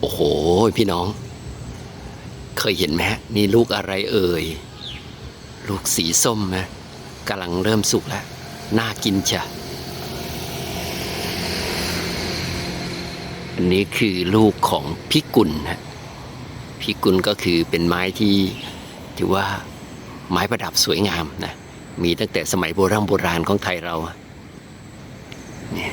โอ้โห พี่น้อง เคยเห็นไหมนี่ลูกอะไรเอ่ย ลูกสีส้มนะกำลังเริ่มสุกแล้ว น่ากินจ้ะอันนี้คือลูกของพิกุลนะพิกุลก็คือเป็นไม้ที่ถือว่าไม้ประดับสวยงามนะ มีตั้งแต่สมัยโบราณโบราณของไทยเราเนี่ย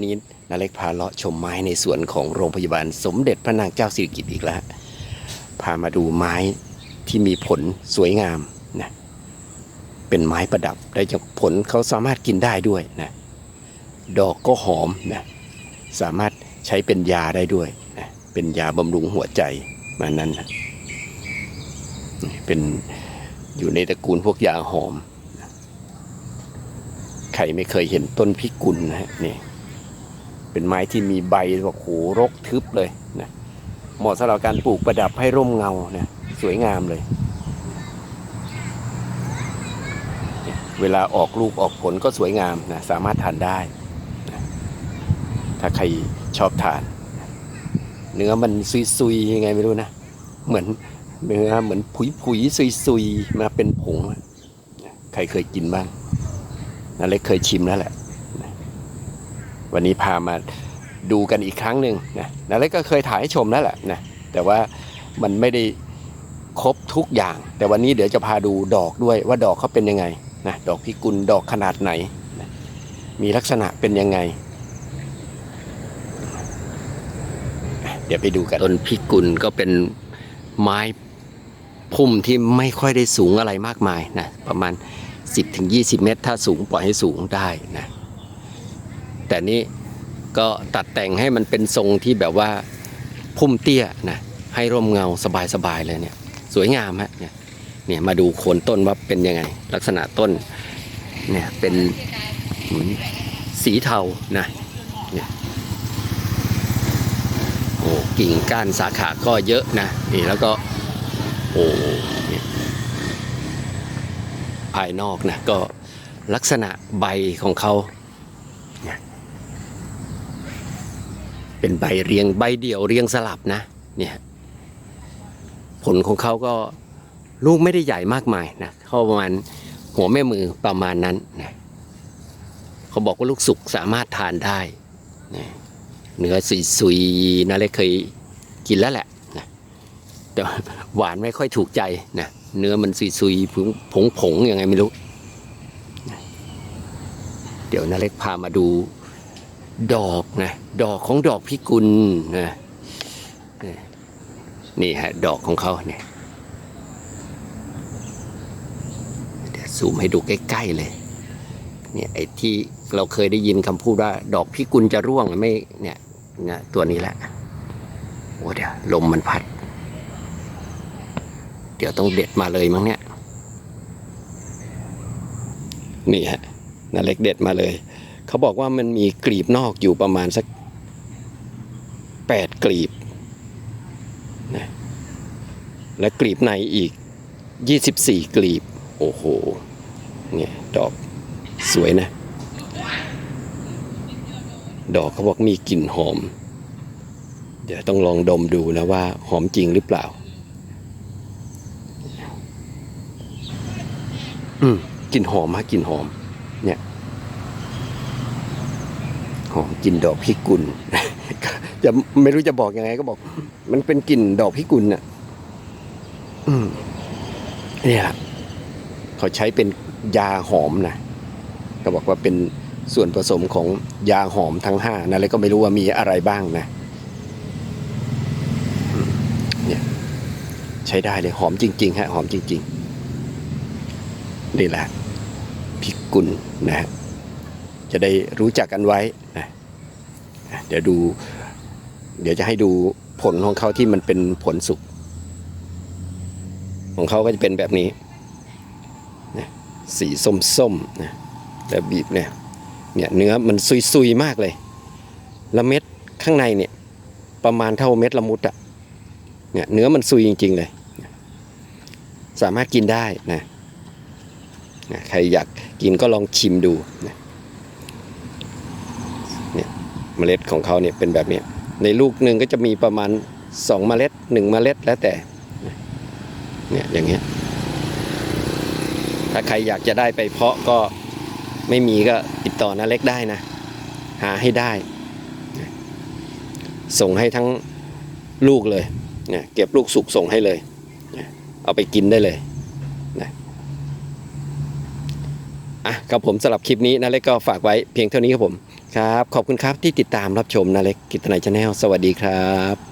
วันนี้นาเล็กพาเลาะชมไม้ในสวนของโรงพยาบาลสมเด็จพระนางเจ้าสิริกิติ์อีกแล้ว พามาดูไม้ที่มีผลสวยงามนะ เป็นไม้ประดับได้จากผลเขาสามารถกินได้ด้วยนะ ดอกก็หอมนะ สามารถใช้เป็นยาได้ด้วยนะ เป็นยาบำรุงหัวใจมานั้นนะเป็นอยู่ในตระกูลพวกยาหอม ใครไม่เคยเห็นต้นพิกุลนะฮะนี่ เป็นไม้ที่มีใบแบบโหรกทึบเลยนะเหมาะสำหรับการปลูกประดับให้ร่มเงาเนะสวยงามเลย เวลาออกลูกออกผลก็สวยงามนะสามารถทานได้นะถ้าใครชอบทาน เนื้อมันซุยๆยังไงไม่รู้นะ เหมือนเนื้อเหมือนผุยๆซุยๆมาเป็นผง ใครเคยกินบ้างนาเล็กเคยชิมแล้วแหละ วันนี้พามาดูกันอีกครั้งหนึ่งนะนาเล็กก็เคยถ่ายให้ชมแล้วแหละนะแต่ว่ามันไม่ได้ครบทุกอย่าง แต่วันนี้เดี๋ยวจะพาดูดอกด้วยว่าดอกเขาเป็นยังไงนะดอกพิกุลดอกขนาดไหนนะมีลักษณะเป็นยังไง เดี๋ยวไปดูกันต้นพิกุลก็เป็นไม้พุ่มที่ไม่ค่อยได้สูงอะไรมากมายนะประมาณ 10ถึง20 เมตร ถ้าสูงปล่อยให้สูงได้นะ แต่นี้ก็ตัดแต่งให้มันเป็นทรงที่แบบว่าพุ่มเตี้ยนะให้ร่มเงาสบายๆเลยเนี่ย สวยงามฮะเนี่ยเนี่ยมาดูโคนต้นว่าเป็นยังไง ลักษณะต้นเนี่ยเป็นสีเทานะเนี่ยโอ้กิ่งก้านสาขาก็เยอะนะนี่แล้วก็โอ้เนี่ยภายนอกนะก็ลักษณะใบของเขาเนี่ย เป็นใบเรียงใบเดี่ยวเรียงสลับนะเนี่ยผลของเขาก็ลูกไม่ได้ใหญ่มากมายนะเขาประมาณหัวแม่มือประมาณนั้นนะเขาบอกว่าลูกสุกสามารถทานได้นะเนื้อสุยๆนะเลยเคยกินแล้วแหละนะแต่หวานไม่ค่อยถูกใจนะเนื้อมันซุยๆผงผงผงยังไงไม่รู้ เดี๋ยวนาเล็กพามาดู ดอกนะดอกของดอกพิกุลนะนี่ฮะดอกของเขาเนี่ยเดี๋ยวซูมให้ดูใกล้ๆเลยเนี่ยไอ้ที่เราเคยได้ยินคำพูดว่า ดอกพิกุลจะร่วงไม่เนี่ยเนี่ยตัวนี้แหละโอ้เดี๋ยวลมมันพัด เดี๋ยวต้องเด็ดมาเลยมั้งเนี่ย นี่ฮะนาเล็กเด็ดมาเลย เขาบอกว่ามันมีกลีบนอกอยู่ประมาณสักแปดกลีบนะและกลีบในอีกยี่สิบสี่กลีบ โอ้โห เนี่ยดอกสวยนะ ดอกเขาบอกมีกลิ่นหอม เดี๋ยวต้องลองดมดูนะว่าหอมจริงหรือเปล่า อืมกลิ่นหอมฮะกลิ่นหอม เนี่ย หอมกลิ่นดอกพิกุลจะไม่รู้จะบอกยังไงก็บอก มันเป็นกลิ่นดอกพิกุลน่ะเนี่ยเขาใช้เป็นยาหอมนะก็บอกว่าเป็นส่วนผสมของยาหอมทั้งห้านะแล้วก็ไม่รู้ว่ามีอะไรบ้างนะเนี่ยใช้ได้เลยหอมจริง ๆ ฮะ หอมจริง ๆ นี่แหละพิกุลนะฮะ จะได้รู้จักกันไว้นะเดี๋ยวดู เดี๋ยวจะให้ดูผลของเขาที่มันเป็นผลสุกของเขาก็จะเป็นแบบนี้นะสีส้มๆนะแล้วบีบเนี่ยเนี่ยเนื้อมันซุยๆมากเลยล้วเม็ดข้างในเนี่ยประมาณเท่าเม็ดละมุดอะเนี่ยเนื้อมันซุยจริง ๆ เลย สามารถกินได้นะนะใครอยากกินก็ลองชิมดูนะเนี่ย เมล็ดของเขาเนี่ยเป็นแบบนี้ ในลูกหนึ่งก็จะมีประมาณสองเมล็ดหนึ่งเมล็ดแล้วแต่เนี่ยอย่างเงี้ยถ้าใครอยากจะได้ไปเพาะก็ไม่มีก็ติดต่อนาเล็กได้นะ หาให้ได้ ส่งให้ทั้งลูกเลยเนี่ยเก็บลูกสุกส่งให้เลยเนี่ยเอาไปกินได้เลยนะอะครับผมสำหรับคลิปนี้นาเล็กก็ฝากไว้เพียงเท่านี้ครับผม ครับ ขอบคุณครับที่ติดตามรับชมนาเล็กกิตนายชาแนลสวัสดีครับ